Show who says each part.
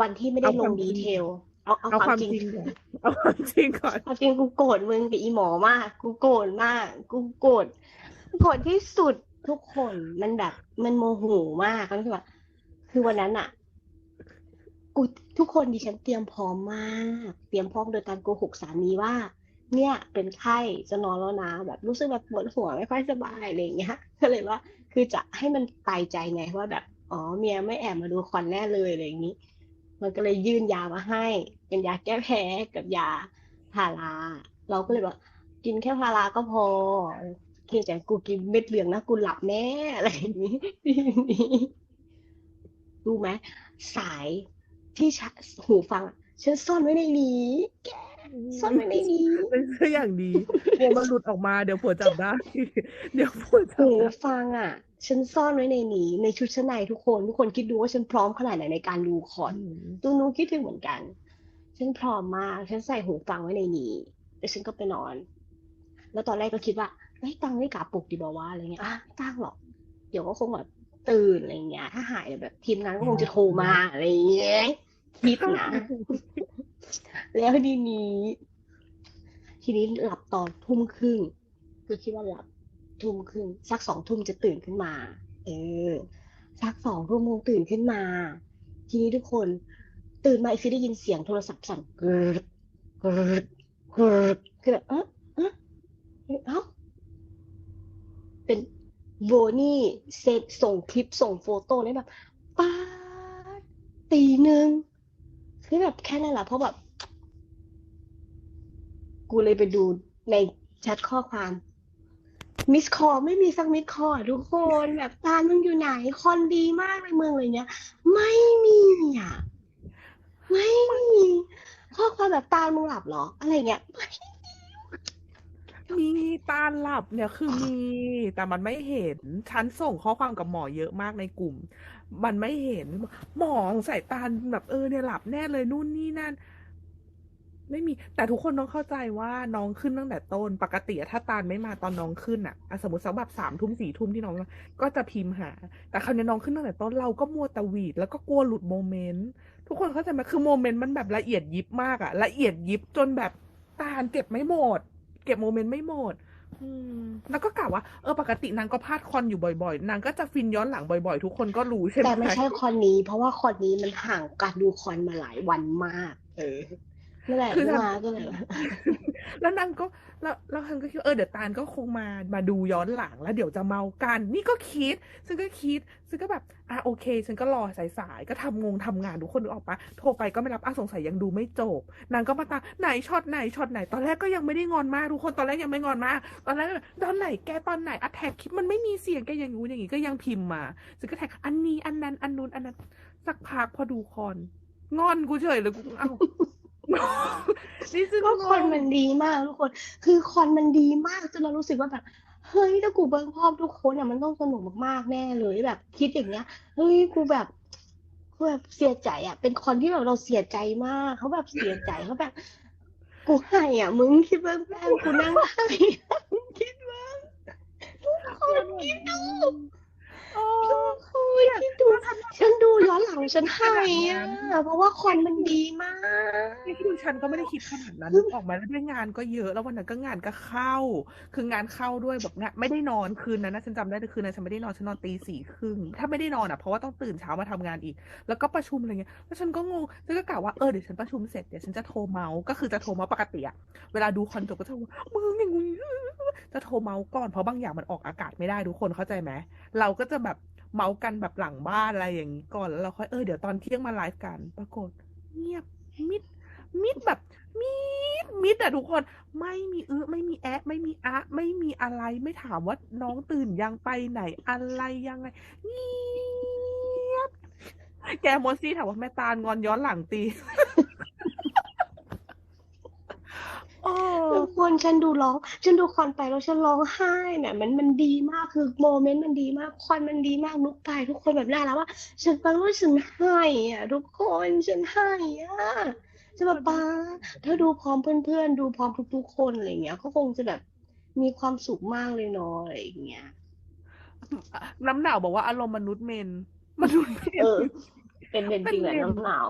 Speaker 1: วันที่ไม่ได้
Speaker 2: เอา
Speaker 1: ล
Speaker 2: ควางม
Speaker 1: ดี
Speaker 2: จริง
Speaker 1: เทลเอาเอา
Speaker 2: เอา
Speaker 1: ความ
Speaker 2: ความ
Speaker 1: จริง
Speaker 2: จริงก่อนเอาความจริงก่อน
Speaker 1: เอาจริงกูโกรธมึงกับอีหมอมากกูโกรธมาก กูโกรธโกรธที่สุดทุกคนมันแบบ มันโมโหมากก็รู้สึกว่าคือวันนั้นอะกูทุกคนดิฉันเตรียมพร้อมมาก เตรียมพร้อมโดยการโกหกสามีว่า เนี่ย เป็นไข้จะนอนแล้วนะแบบรู้สึกแบบปวดหัวไม่ค่อยสบายอะไรอย่างเงี้ยก็เลยว่า คือจะให้มันตายใจไงว่าแบบอ๋อเมียไม่แอบมาดูคอนแน่เลยอะไรอย่างนี้ มันก็เลยยื่นยามาให้ เป็นยาแก้แพ้กับยาพาราเราก็เลยว่ากินแค่พาราก็พอกินแต่กูกินเม็ดเหลืองนะกูหลับแน่อะไรอย่างนี้ทีนี้รู้ไหมสายที่ชะหูฟังอะฉันซ่อนไว้ในนี้แกซ่อนไว้ในนี้
Speaker 2: เป็นเรื่องอย่างดีเดี๋ยวมันหลุดออกมาเดี๋ยวผัวจับได้ เดี๋ยวผัวจับ
Speaker 1: หู
Speaker 2: ได้
Speaker 1: ฟังอะ ฉันซ่อนไว้ในนี้ ในชุดชั้นในทุกคน ทุกคนคิดดูว่าฉันพร้อมขนาดไหนในการดูคอน
Speaker 2: อืม
Speaker 1: ตูนูคิดถึงเหมือนกัน ฉันพร้อมมากฉันใส่หูฟังไว้ในนี้แล้วฉันก็ไปนอน แล้วตอนแรกก็คิดว่าเฮ้ยตั้งไม่กาปลุกดีบอกว่าอะไรเงี้ยอะไม่ตั้งหรอก เดี๋ยวก็คงแบบตื่นอะไรเงี้ย ถ้าหายแบบทีมงานก็คงจะโทรมาอะไรเงี้ยคิดนะแล้วทีนี้ ทีนี้หลับตอนทุ่มครึ่งคือคิดว่าหลับ ทุ่มครึ่งสักสองทุ่มจะตื่นขึ้นมา เออ สักสองทุ่มงตื่นขึ้นมา ทีนี้ทุกคนตื่นมาอีกทีได้ยินเสียงโทรศัพท์สั่นกรึดกรึดกรึดคือแบบเอ๊ะเอ๊ะเอ้าเป็นโบนี่เซตส่งคลิปส่งโฟโต้เลยแบบป้าตีหนึ่งคือแบบแค่นั้นแหละเพราะแบบ กูเลยไปดูในแชทข้อความ มิสคอไม่มีสักมิสคอทุกคนแบบตาลมึงอยู่ไหนคอนดีมากในเมืองอะไรเนี้ย ไม่มีอะไม่มีข้อความแบบตาลมึงหลับเหรอ อะไรเงี้ยไม่
Speaker 2: มีตาหลับเนี่ยคือมี แต่มันไม่เห็นฉันส่งข้อความกับหมอเยอะมากในกลุ่ม มันไม่เห็น หมอใส่ตาแบบเออเนี่ยหลับแน่เลยนู่นนี่นั่น ไม่มี แต่ทุกคนต้องเข้าใจว่าน้องขึ้นตั้งแต่ต้น ปกติถ้าตาลไม่มาตอนน้องขึ้นอะ สมมติสักแบบสามทุ่มสี่ทุ่มที่น้องก็จะพิมพ์หา แต่คราวนี้น้องขึ้นตั้งแต่ต้นเราก็มัวต่หวีดแล้วก็กลัวหลุดโมเมนต์ ทุกคนเข้าใจไหมคือโมเมนต์มันแบบละเอียดยิบมากอะ ละเอียดยิบจนแบบตาลเก็บไม่หมด เก็บโมเมนต์ไม่หมดแล้วก็กล่าวว่าเออปกตินางก็พลาดคอนอยู่บ่อยๆ นางก็จะฟินย้อนหลังบ่อยๆ ทุกคนก็รู้ใช่ไหม
Speaker 1: แต่ไม่ใช่คอนนี้ เพราะว่าคอนนี้มันห่างการดูคอนมาหลายวันมาก เออ นั่นแหละ
Speaker 2: คือ
Speaker 1: เมื่อ
Speaker 2: ทำ
Speaker 1: วานก็เลยว่า
Speaker 2: แล้วนางก็แล้วแล้วทันก็คิดว่าเออเดี๋ยวตาลก็คงมามาดูย้อนหลังแล้วเดี๋ยวจะเมากัน นี่ก็คิด ซึ่งก็คิด ซึ่งก็แบบอะโอเค ฉันก็รอสายๆก็ทำงงทำงานทุกคนนึกออกปะโทรไปก็ไม่รับอะสงสัยยังดูไม่จบ นางก็มาตามไหนช็อตไหนช็อตไหน ตอนแรกก็ยังไม่ได้งอนมากทุกคนตอนแรกยังไม่งอนมาก ตอนแรกแบบตอนไหนแกตอนไหนอะแท็กคลิปมันไม่มีเสียงแกอย่างงู้นอย่างงี้ก็ยังพิมพ์มาซึ่งก็แท็กอันนี้อันนั้นอันนู้นอันนั้นสักพักพอดูคอนงอนกูเฉยเลยกูเอ้า นี่ซึ่ง
Speaker 1: ก็
Speaker 2: ง
Speaker 1: คอน
Speaker 2: ง
Speaker 1: มันดีมากทุกคน คือคอนมันดีมากจนเรารู้สึกว่าแบบ เฮ้ยถ้ากูเบิ้งพร้อมทุกคนอะมันต้องสนุกมากๆแน่เลยแบบ คิดอย่างเงี้ย เฮ้ยกูแบบกูแบบเสียใจอะ เป็นคอนที่แบบเราเสียใจมาก เขาแบบเสียใจเขาแบบ กูให้อะ มึงคิดเบิ้งแป้งกูนั่งให้คิดเบิ้งทุกคนคิดดู
Speaker 2: โอ้
Speaker 1: ทุกคนคิดดูฉัน ดูย้อนหลังฉันให้อะเพราะว่าคอนมันดีมาก
Speaker 2: นี่คือฉันก็ไม่ได้คิดขนาดนั้นนึกออกมาแล้วด้วยงานก็เยอะแล้ววันนั้นก็งานก็เข้า คืองานเข้าด้วยแบบงานไม่ได้นอนคืนนั้นนะฉันจำได้เลยคืนนั้นฉันไม่ได้นอนฉันนอนตีสี่ครึ่งถ้าไม่ได้นอนอะเพราะว่าต้องตื่นเช้ามาทำงานอีก แล้วก็ประชุมอะไรเงี้ยแล้วฉันก็งงฉันก็กล่าวว่าเออเดี๋ยวฉันประชุมเสร็จเดี๋ยวฉันจะโทรเมาส์ก็คือจะโทรเมาส์ปกติอะเวลาดูคอนจบก็จะบอกมึงอย่างงี้จะโทรเมาส์ก่อนเพราะบางอย่างมันออกอากาศไม่ได้ทุกคนเข้าใจไหมเราก็จะแบบ เมาส์กันแบบหลังบ้านอะไรอย่างนี้ก่อนแล้วเราค่อยเออเดี๋ยวตอนเที่ยงมาไลฟ์กัน ปรากฏ เงียบมิดมิดแบบมิดมิดอะทุกคนไม่มีเออไม่มีแอะ ไม่มีอะ ไม่มีอะไรไม่ถามว่าน้องตื่นยังไปไหนอะไรยังไงเงียบแกโมซี่ถามว่าแม่ตาลงอนย้อนหลังตีโอ้
Speaker 1: คนฉันดูร้อง ฉันดูคอนไปแล้วฉันร้องไห้เนี่ยมันมันดีมากคือโมเมนต์มันดีมากคอนมันดีมากนุกไปทุกคนแบบน่ารักว่าฉันฟังว่าฉันให้อะทุกคนฉันให้อะจะแบบป้าถ้าดูพร้อมเพื่อนๆ ดูพร้อมทุกๆคนอะไรเงี้ยก็คงจะแบบมีความสุขมากเลยเนาะอะไรอย่างเงี้ย
Speaker 2: น้ำหนาวบอกว่าอารมณ์มนุษย์เมนมนุษย์เมน
Speaker 1: เออเป็นเป็นจริงแหละน้ำหนาว